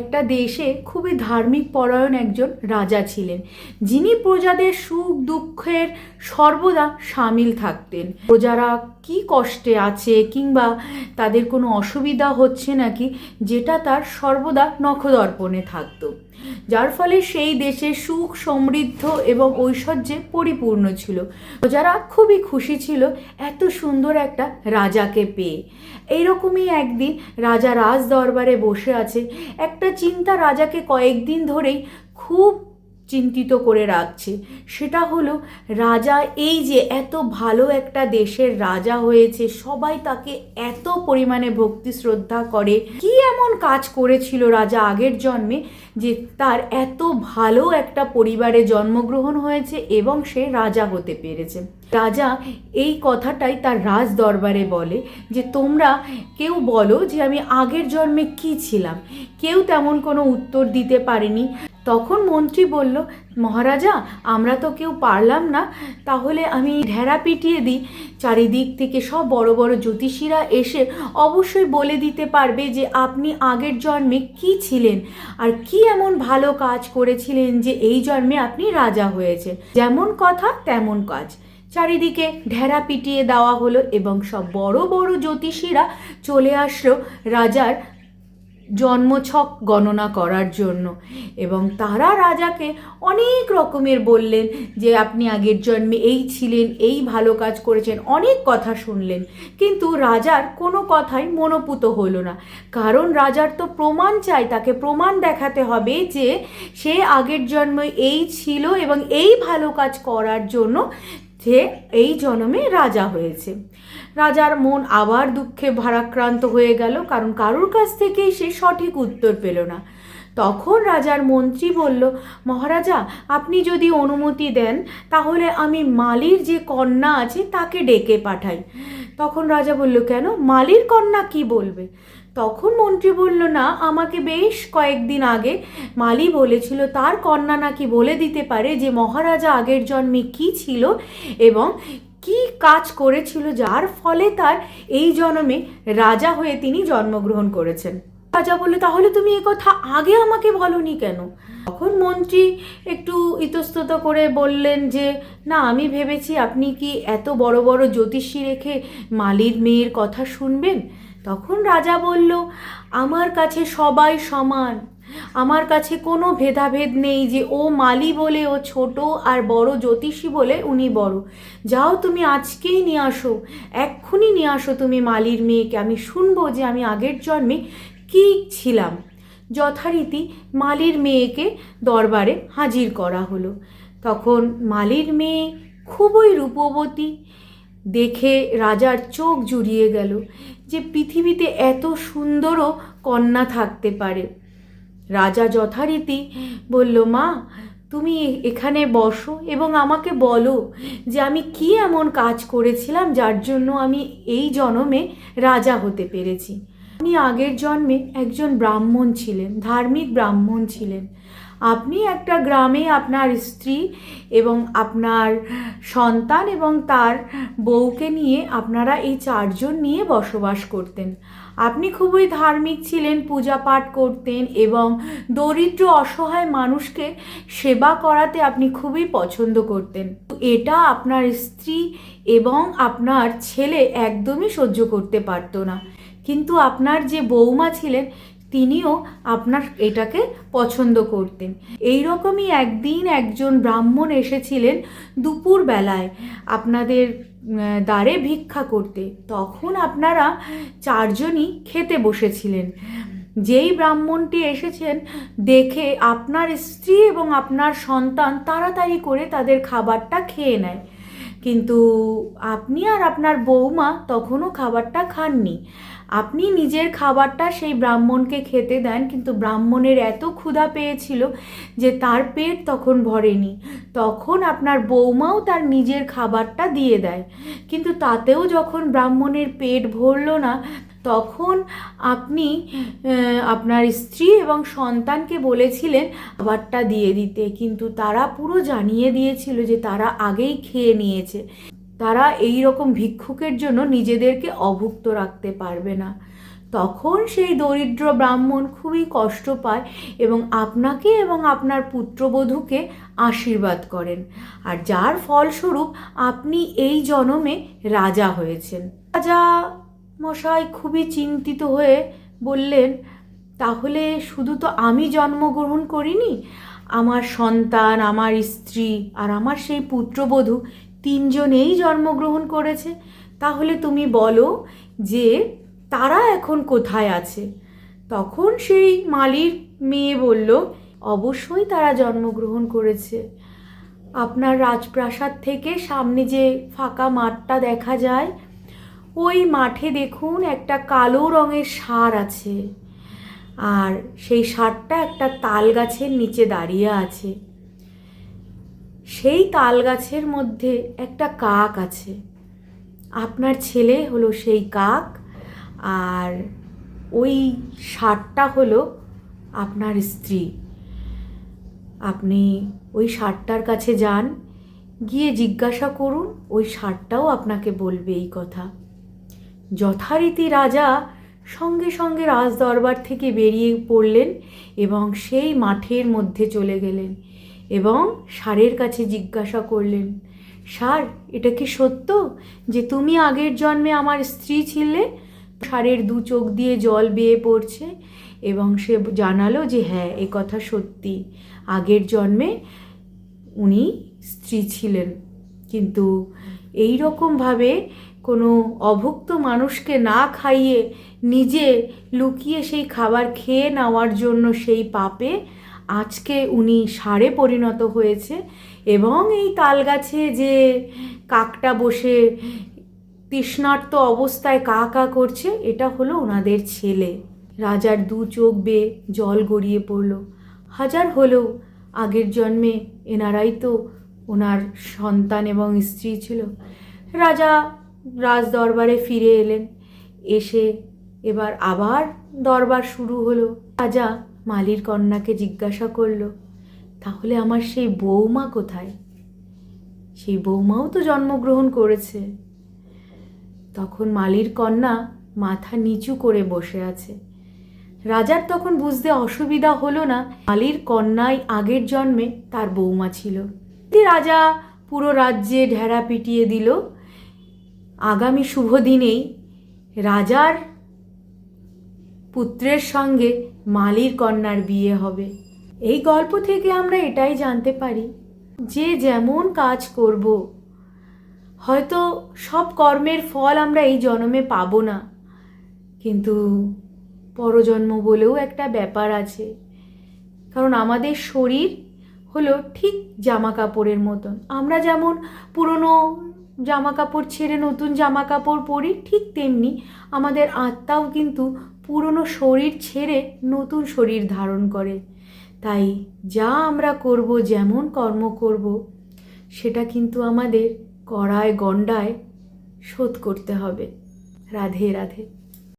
একটা দেশে খুবই ধার্মিক পরায়ণ একজন রাজা ছিলেন, যিনি প্রজাদের সুখ দুঃখের সর্বদা সামিল থাকতেন। প্রজারা কি কষ্টে আছে কিংবা তাদের কোনো অসুবিধা হচ্ছে নাকি, যেটা তার সর্বদা নখদর্পণে থাকতো। যার ফলে সেই দেশে সুখ, সমৃদ্ধ এবং ঐশ্বর্যে পরিপূর্ণ ছিল। প্রজারা খুবই খুশি ছিল এত সুন্দর একটা রাজাকে পেয়ে। এইরকমই একদিন রাজা রাজ দরবারে বসে আছে একটা চিন্তা রাজাকে কয়েকদিন ধরেই খুব চিন্তিত করে রাখছে। সেটা হলো, রাজা এই যে এত ভালো একটা দেশের রাজা হয়েছে, সবাই তাকে এত পরিমাণে ভক্তি শ্রদ্ধা করে। কি এমন কাজ করেছিল রাজা আগের জন্মে যে তার এত ভালো একটা পরিবারে জন্মগ্রহণ হয়েছে এবং সে রাজা হতে পেরেছে? রাজা এই কথাটাই তার রাজ দরবারে বলে যে, তোমরা কেউ বলো যে আমি আগের জন্মে কি ছিলাম? কেউ তেমন কোনো উত্তর দিতে পারেনি। তখন মন্ত্রী বলল, মহারাজা, আমরা তো কেউ পারলাম না। তাহলে আমি ঢেরা পিটিয়ে দিই। চারিদিক থেকে সব বড় বড় জ্যোতিষীরা এসে অবশ্যই বলে দিতে পারবে যে, আপনি আগের জন্মে কি ছিলেন? আর কি এমন ভালো কাজ করেছিলেন যে, এই জন্মে আপনি রাজা হয়েছেন? যেমন কথা, তেমন কাজ। চারিদিকে ঢেরা পিটিয়ে দেওয়া হলো এবং সব বড় বড় জ্যোতিষীরা চলে আসলো রাজার জন্মছক গণনা করার জন্য। এবং তারা রাজাকে অনেক রকমের বললেন যে, আপনি আগের জন্মে এই ছিলেন, এই ভালো কাজ করেছেন। অনেক কথা শুনলেন। কিন্তু রাজার কোনো কথাই মনোপুত হলো না। কারণ রাজার তো প্রমাণ চাই, তাকে প্রমাণ দেখাতে হবে যে, সে আগের জন্মে এই ছিল এবং এই ভালো কাজ করার জন্য যে এই জন্মে রাজা হয়েছে। রাজার মন আবার দুঃখে ভারাক্রান্ত হয়ে গেল, কারণ কারোর কাছ থেকেই সে সঠিক উত্তর পেল না। তখন রাজার মন্ত্রী বলল, মহারাজা, আপনি যদি অনুমতি দেন, তাহলে আমি মালির যে কন্যা আছে তাকে ডেকে পাঠাই। তখন রাজা বলল, কেন? মালির কন্যা কি বলবে? তখন মন্ত্রী বলল, না, আমাকে বেশ কয়েকদিন আগে মালি বলেছিল, তার কন্যা নাকি বলে দিতে পারে যে মহারাজা আগের জন্মে কি ছিল এবং কি কাজ করেছিল, যার ফলে তার এই জন্মে রাজা হয়ে তিনি জন্মগ্রহণ করেছেন। রাজা বলল, তাহলে তুমি এ কথা আগে আমাকে বলনি কেন? তখন মন্ত্রী একটু ইতস্তত করে বললেন যে, না, আমি ভেবেছি আপনি কি এত বড় বড় জ্যোতিষী রেখে মালির মেয়ের কথা শুনবেন? তখন রাজা বলল, আমার কাছে সবাই সমান। আমার কাছে কোনো ভেদাভেদ নেই যে ও মালি বলে, ও ছোট আর বড় জ্যোতিষী বলে উনি বড়। যাও তুমি আজকেই নিয়ে আসো, এক্ষুনি নিয়ে আসো তুমি মালির মেয়েকে। আমি শুনব যে আমি আগের জন্মে কী ছিলাম? যথারীতি মালির মেয়েকে দরবারে হাজির করা হলো। তখন মালির মেয়ে খুবই রূপবতী, দেখে রাজার চোখ জুড়িয়ে গেল যে পৃথিবীতে এত সুন্দরও কন্যা থাকতে পারে। রাজা যথারীতি বলল, মা, তুমি এখানে বসো এবং আমাকে বলো যে আমি কি এমন কাজ করেছিলাম যার জন্য আমি এই জন্মে রাজা হতে পেরেছি। আপনি আগের জন্মে একজন ব্রাহ্মণ ছিলেন, ধার্মিক ব্রাহ্মণ ছিলেন। আপনি একটা গ্রামে আপনার স্ত্রী এবং আপনার সন্তান এবং তার বউকে নিয়ে আপনারা এই চারজন নিয়ে বসবাস করতেন। আপনি খুবই ধার্মিক ছিলেন, পূজা পাঠ করতেন এবং দরিদ্র, অসহায় মানুষকে সেবা করাতে আপনি খুবই পছন্দ করতেন। এটা আপনার স্ত্রী এবং আপনার ছেলে একদমই সহ্য করতে পারতো না। কিন্তু আপনার যে বৌমা ছিলেন, তিনিও আপনার এটাকে পছন্দ করতেন। এই রকমই একদিন একজন ব্রাহ্মণ এসেছিলেন দুপুর বেলায় আপনাদের দ্বারে ভিক্ষা করতে। তখন আপনারা চারজনই খেতে বসেছিলেন। যেই ব্রাহ্মণটি এসেছেন, দেখে আপনার স্ত্রী এবং আপনার সন্তান তাড়াতাড়ি করে তাদের খাবারটা খেয়ে নেয়। কিন্তু আপনি আর আপনার বৌমা তখনও খাবারটা খাননি। আপনি নিজের খাবারটা সেই ব্রাহ্মণকে খেতে দেন, কিন্তু ব্রাহ্মণের এত ক্ষুধা পেয়েছিল যে তার পেট তখন ভরেনি। তখন আপনার বৌমাও তার নিজের খাবারটা দিয়ে দেয়। কিন্তু তাতেও যখন ব্রাহ্মণের পেট ভরল না, তখন আপনি আপনার স্ত্রী এবং সন্তানকে বলেছিলেন খাবারটা দিয়ে দিতে, কিন্তু তারা পুরো জানিয়ে দিয়েছিল যে তারা আগেই খেয়ে নিয়েছে। তারা এই রকম ভিক্ষুকের জন্য নিজেদেরকে অভুক্ত রাখতে পারবে না। তখন সেই দরিদ্র ব্রাহ্মণ খুবই কষ্ট পায় এবং আপনাকে এবং আপনার পুত্রবধূকে আশীর্বাদ করেন। আর যার ফলস্বরূপ আপনি এই জনমে রাজা হয়েছেন। রাজা মশাই খুবই চিন্তিত হয়ে বললেন, তাহলে শুধু তো আমি জন্মগ্রহণ করিনি, আমার সন্তান, আমার স্ত্রী আর আমার সেই পুত্রবধূ তিনজনেই জন্মগ্রহণ করেছে। তাহলে তুমি বলো যে তারা এখন কোথায় আছে? তখন সেই মালির মেয়ে বলল, অবশ্যই তারা জন্মগ্রহণ করেছে। আপনার রাজপ্রাসাদ থেকে সামনে যে ফাঁকা মাঠটা দেখা যায়, ওই মাঠে দেখুন একটা কালো রঙের সার আছে। আর সেই সারটা একটা তাল গাছের নিচে দাঁড়িয়ে আছে। সেই তাল গাছের মধ্যে একটা কাক আছে। আপনার ছেলে হলো সেই কাক, আর ওই ষাটটা হলো আপনার স্ত্রী। আপনি ওই ষাটটার কাছে যান, গিয়ে জিজ্ঞাসা করুন, ওই ষাটটাও আপনাকে বলবে এই কথা। যথারীতি রাজা সঙ্গে সঙ্গে রাজদরবার থেকে বেরিয়ে পড়লেন এবং সেই মাঠের মধ্যে চলে গেলেন। এবং ষাঁড়ের কাছে জিজ্ঞাসা করলেন ষাঁড় এটা কি সত্য যে তুমি আগের জন্মে আমার স্ত্রী ছিলে? ষাঁড়ের দু চোখ দিয়ে জল বেয়ে পড়ছে এবং সে জানালো যে হ্যাঁ এ কথা সত্যি। আগের জন্মে উনি স্ত্রী ছিলেন। কিন্তু এই রকমভাবে কোনো অভুক্ত মানুষকে না খাইয়ে নিজে লুকিয়ে সেই খাবার খেয়ে নেওয়ার জন্য সেই পাপে আজকে উনি সারে পরিণত হয়েছে এবং এই তালগাছে যে কাকটা বসে তৃষ্ণার্ত অবস্থায় কা কা করছে, এটা হলো ওনাদের ছেলে। রাজার দু চোখ বেয়ে জল গড়িয়ে পড়ল। হাজার হলেও আগের জন্মে এনারাই তো ওনার সন্তান এবং স্ত্রী ছিল। রাজা রাজ দরবারে ফিরে এলেন। এসে এবার আবার দরবার শুরু হলো। রাজা মালির কন্যাকে জিজ্ঞাসা করল, তাহলে আমার সেই বৌমা কোথায়? সেই বৌমাও তো জন্মগ্রহণ করেছে। তখন মালির কন্যা মাথা নিচু করে বসে আছে। রাজার তখন বুঝতে অসুবিধা হলো না, মালির কন্যাই আগের জন্মে তার বৌমা ছিল। রাজা, পুরো রাজ্যে ঢেরা পিটিয়ে দিল। আগামী শুভ দিনেই রাজার পুত্রের সঙ্গে মালির কন্যার বিয়ে হবে। এই গল্প থেকে আমরা এটাই জানতে পারি যে যেমন কাজ করব, হয়তো সব কর্মের ফল আমরা এই জন্মে পাবো না। কিন্তু পরজন্ম বলেও একটা ব্যাপার আছে। কারণ আমাদের শরীর হলো ঠিক জামা কাপড়ের মতন। আমরা যেমন পুরনো জামা কাপড় ছেড়ে নতুন জামা কাপড় পরি ঠিক তেমনি আমাদের আত্মাও কিন্তু পুরনো শরীর ছেড়ে নতুন শরীর ধারণ করে। তাই যা আমরা করব, যেমন কর্ম করব, সেটা কিন্তু আমাদের কড়ায় গণ্ডায় শোধ করতে হবে। রাধে রাধে।